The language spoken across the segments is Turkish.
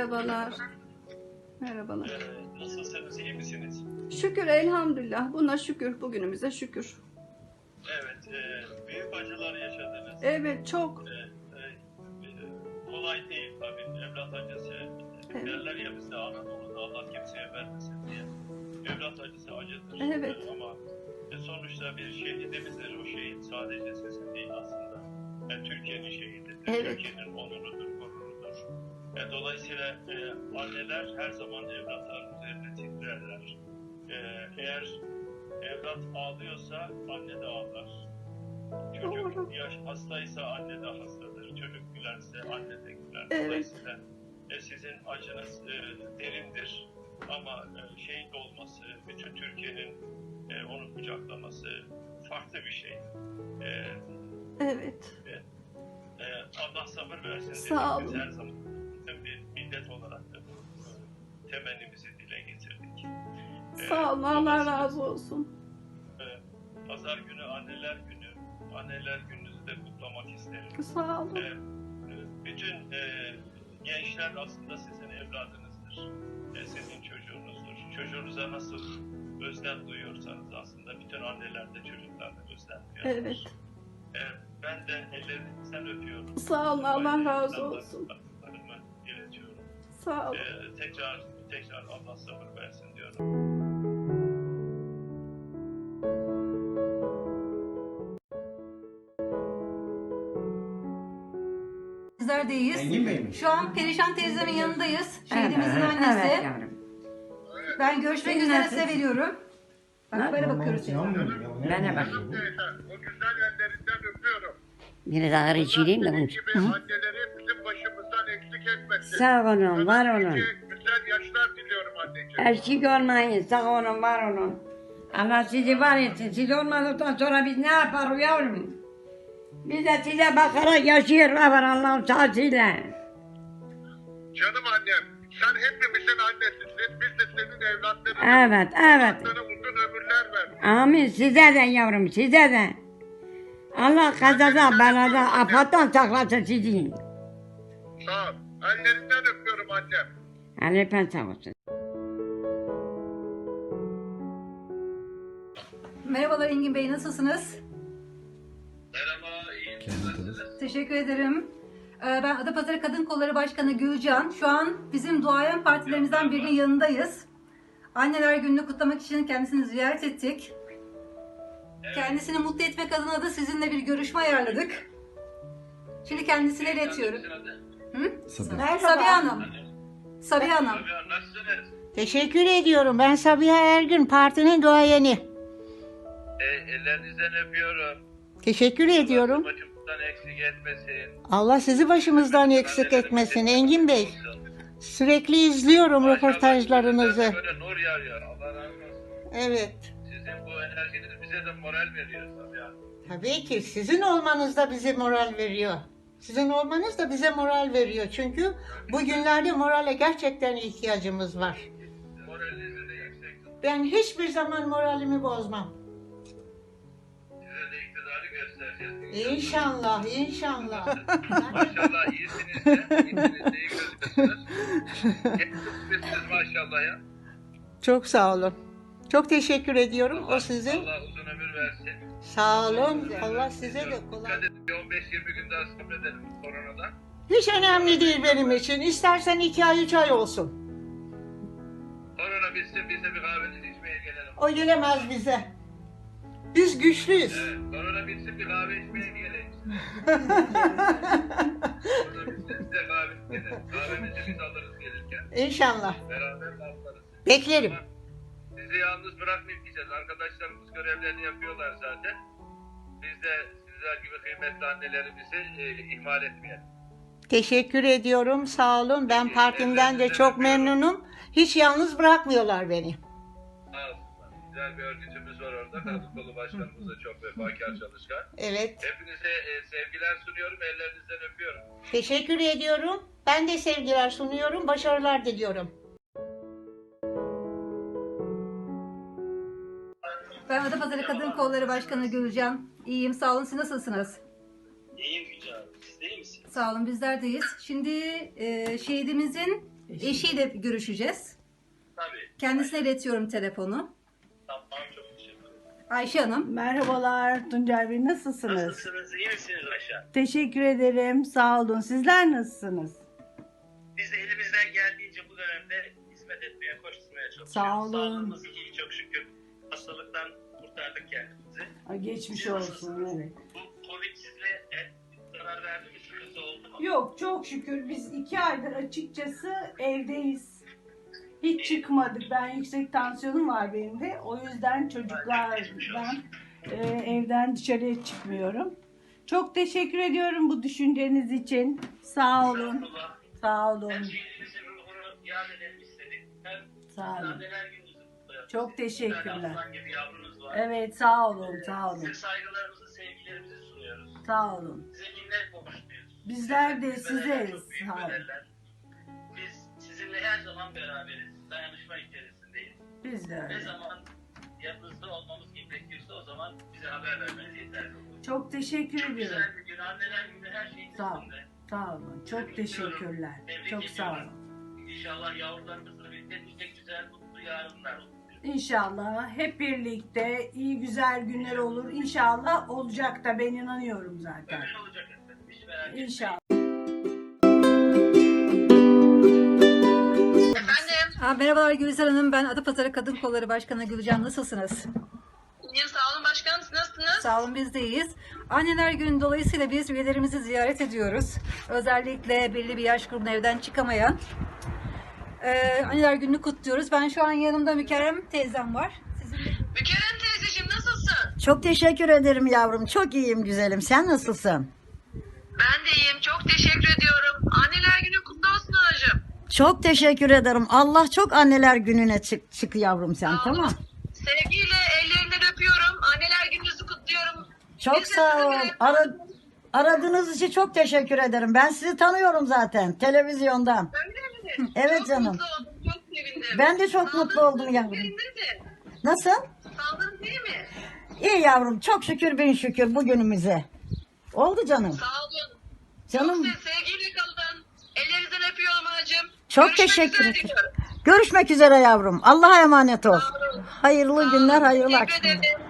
Merhabalar. Merhabalar. Ee, nasılsınız, iyi misiniz? Şükür elhamdülillah. Buna şükür. Bugünümüze şükür. Evet, e, büyük acılar yaşadınız. Evet çok. E, e, e, kolay değil tabii, evlat acısı. Evet. Derler ya bizde Anadolu'da Allah kimseye vermesin diye. Evlat acısı acıdır. Evet. E, ama e, sonuçta bir şehidimizdir. O şehit sadece sizin değil aslında. E, Türkiye'nin şehididir. Evet. Türkiye'nin onurudur. E, dolayısıyla e, anneler her zaman evlatların üzerine titrerler. E, eğer evlat ağlıyorsa anne de ağlar. Çocuk yaş hastaysa anne de hastadır. Çocuk gülerse anne de güler. Dolayısıyla e, sizin acınız e, derindir. Ama e, şehit olması, bütün Türkiye'nin e, onu kucaklaması farklı bir şey. E, Evet. e, Allah sabır versin. Sağ olun. her zaman bütün bir millet olarak da bu e, temennimizi dile getirdik. E, Sağ olun. Allah dolayısıyla, razı olsun. e, Pazar günü anneler günü, anneler gününüzü de kutlamak isterim. Sağ olun. E, e, bütün e, gençler aslında sizin evladınızdır. E, sizin çocuğunuzdur. Çocuğunuza nasıl özlem duyuyorsanız aslında bütün anneler de çocuklarına özlem duyar. Evet. E, ben de ellerinizden öpüyorum. Sağ olun. Allah razı olsun. İletiyorum. Sağ olun. E, tekrar tekrar Allah sabır versin diyorum. Bizlerdeyiz. Engin Bey mi? Şu an Perişan teyzemin yanındayız. Şehidimizin annesi. Evet yavrum. Ben görüşmek Senin üzere nasıl? size veriyorum. Bak böyle bakıyoruz. Bana demek bak. bu? O güzel ellerinden öpüyorum. Biri daha içireyim de bunu. gibi anneleri başımızdan eksik etmesin. Sağ olun, var olun. nice Güzel yaşlar diliyorum anneciğim. Eksik olmayın, sağ olun, var olun. Allah sizi var etsin. Siz olmadıktan sonra biz ne yaparız yavrum? Biz de size bakarak yaşıyoruz var Allah'ın sağsıyla. Canım annem, sen hepimizin annesisin. Biz de senin evlatlarınız. Evet, evet. Uzun ömürler ver. Amin size de yavrum, size de. Allah kazadan, beladan, afattan saklasın sizi. Sağ ol. Ellerinden öpüyorum annem. Allah ben sağ olsun. Merhabalar Engin Bey nasılsınız? Merhaba, iyi misiniz? Teşekkür ederim. Ee, Ben Adapazarı Kadın Kolları Başkanı Gülcan. Şu an bizim duayen partilerimizden birinin yanındayız. Anneler Günü'nü kutlamak için kendisini ziyaret ettik. Kendisini mutlu etmek adına da sizinle bir görüşme ayarladık. Şimdi kendisine iletiyorum. Hı? Sabiha Hanım. Sabiha Hanım. Nasılsınız? Teşekkür ediyorum. Ben Sabiha Ergün, partinin duayeni. E, ellerinizden öpüyorum. Teşekkür ediyorum. Başımızdan eksik etmesin. Allah sizi başımızdan eksik etmesin Engin Bey. Sürekli izliyorum röportajlarınızı. Böyle nur yağıyor. Allah razı olsun. Evet. Sizin bu enerjiniz bize de moral veriyor tabii ya. Tabii ki sizin olmanız da bize moral veriyor. Sizin olmanız da bize moral veriyor. Çünkü bugünlerde morale gerçekten ihtiyacımız var. Ben hiçbir zaman moralimi bozmam. İnşallah, inşallah. Maşallah iyisiniz de. İyisiniz de iyi gözüküyorsunuz. Maşallah ya. Çok sağ olun. Çok teşekkür ediyorum. O sizin. Allah uzun ömür versin. Sağ olun. Allah size de kolay. Dikkat edin. bir 15-20 gün daha sabredelim koronadan. Hiç önemli değil benim için. İstersen iki ay, üç ay olsun. Korona bitsin biz de bir kahvenizi içmeye gelelim. O gelemez bize. Biz güçlüyüz. Evet, korona bitsin bir kahve içmeye gelelim. korona bitsin size kahve gelelim. Kahvemizi biz alırız gelirken. İnşallah. Beraber patlarız. Beklerim. Sizi yalnız bırakmayıp gideceğiz. Arkadaşlarımız görevlerini yapıyorlar zaten. Biz de sizler gibi kıymetli annelerimizi e, ihmal etmeyelim. Teşekkür ediyorum. Sağ olun. Ben partimden de çok memnunum. Hiç yalnız bırakmıyorlar beni. Sağ olsunlar. Güzel bir örgütümüz var orada. Kadın kolu başkanımız da çok vefakar çalışkan. Evet. Hepinize e, sevgiler sunuyorum. Ellerinizden öpüyorum. Teşekkür ediyorum. Ben de sevgiler sunuyorum. Başarılar diliyorum. Ben Adapazarı Kadın Kolları Başkanı Gülcan. İyiyim sağ olun. Siz nasılsınız? İyiyim Gülcan. Siz değil misiniz? Sağ olun bizlerdeyiz. Şimdi e, şehidimizin Eşiyle görüşeceğiz. Tabii. Kendisine iletiyorum telefonu. Tamam çok teşekkür ederim. Ayşe Hanım. Merhabalar Tuncay Bey nasılsınız? Nasılsınız? İyi misiniz Ayşe? Teşekkür ederim sağ olun. Sizler nasılsınız? Biz de elimizden geldiğince bu dönemde hizmet etmeye, koşturmaya çalışıyoruz. Sağ olun. Sağlığımız iyi. Hastalıktan kurtardık kendimizi. Ay, geçmiş Siz olsun nasılsınız? evet. Bu Covid size zarar verdi mi? Sıkıntı oldu mu? Yok çok şükür biz iki aydır açıkçası evdeyiz. Hiç çıkmadık. Ben yüksek tansiyonum var benim de. O yüzden çocuklardan e, evden dışarıya çıkmıyorum. Çok teşekkür ediyorum bu düşünceniz için. Sağ olun. Estağfurullah. Sağ olun. şehrimizin ruhunu yad edelim istedik. Hem Sağ olun. Çok teşekkürler. Evet sağ olun sağ olun. Size saygılarımızı, sevgilerimizi sunuyoruz. Sağ olun. Minnet borçluyuz. Bizler de size çok büyük sağ olun. bedeller. Biz sizinle her zaman beraberiz. Dayanışma içerisindeyiz. Biz de Ne öyle. zaman yanınızda olmamız gerekiyorsa o zaman bize haber vermeniz yeterli olur. Çok teşekkür Çok ediyorum. güzel bir gün. Anneler günü her şeyin Sağ ol. üstünde. Sağ olun. Çok teşekkürler. Tebrik Çok sağ ediyorum. olun. İnşallah yavrularımızla birlikte nice güzel mutlu yarınlar olur. İnşallah hep birlikte iyi güzel günler olur. İnşallah olacak da ben inanıyorum zaten. Öyle olacak efendim. Hiç merak etmeyin. İnşallah. Efendim, Aa, merhabalar Gülizar Hanım. Ben Adapazarı Kadın Kolları Başkanı Gülcan. Nasılsınız? iyiyim sağ olun başkanım. Siz nasılsınız? Sağ olun biz de iyiyiz. Anneler Günü dolayısıyla biz üyelerimizi ziyaret ediyoruz. Özellikle belli bir yaş grubuna evden çıkamayan. Ee, Anneler Günü'nü kutluyoruz. Ben şu an yanımda Mükerrem teyzem var. Mükerrem teyzeciğim nasılsın? Çok teşekkür ederim yavrum. Çok iyiyim güzelim. Sen nasılsın? Ben de iyiyim. Çok teşekkür ediyorum. Anneler günü kutlu olsun anacığım. Çok teşekkür ederim. Allah çok anneler gününe çık, çık yavrum sen olun. tamam. Sevgiyle ellerinden öpüyorum. Anneler gününüzü kutluyorum. Çok Biz sağ ol. Ara, aradığınız için çok teşekkür ederim. Ben sizi tanıyorum zaten televizyondan. Mi? Evet çok canım. mutlu oldum. Çok sevindim. Ben de çok Sağlığınız mutlu oldum yavrum. yerinde mi? Nasıl? Sağlığınız iyi mi? İyi yavrum. Çok şükür bin şükür bugünümüze. Oldu canım. Sağ olun. Canım Çok se- sevgiyle kalın. Ellerinizden öpüyorum anacığım. Çok Görüşmek teşekkür üzere ederim. diliyorum. görüşmek üzere yavrum. Allah'a emanet ol. Sağ olun. Hayırlı Sağ günler, olun. hayırlı Teşekkür akşamlar. ederim.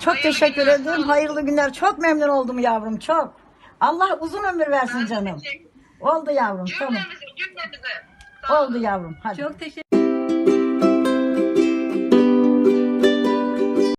Çok Hayırlı teşekkür günler, sağ ederim. olun. Hayırlı günler. Çok memnun oldum yavrum. Çok. Allah uzun ömür versin canım. teşekkür- Oldu yavrum. Tamam. Cümlemize, cümlemize. Oldu yavrum. Hadi. Çok teşekkür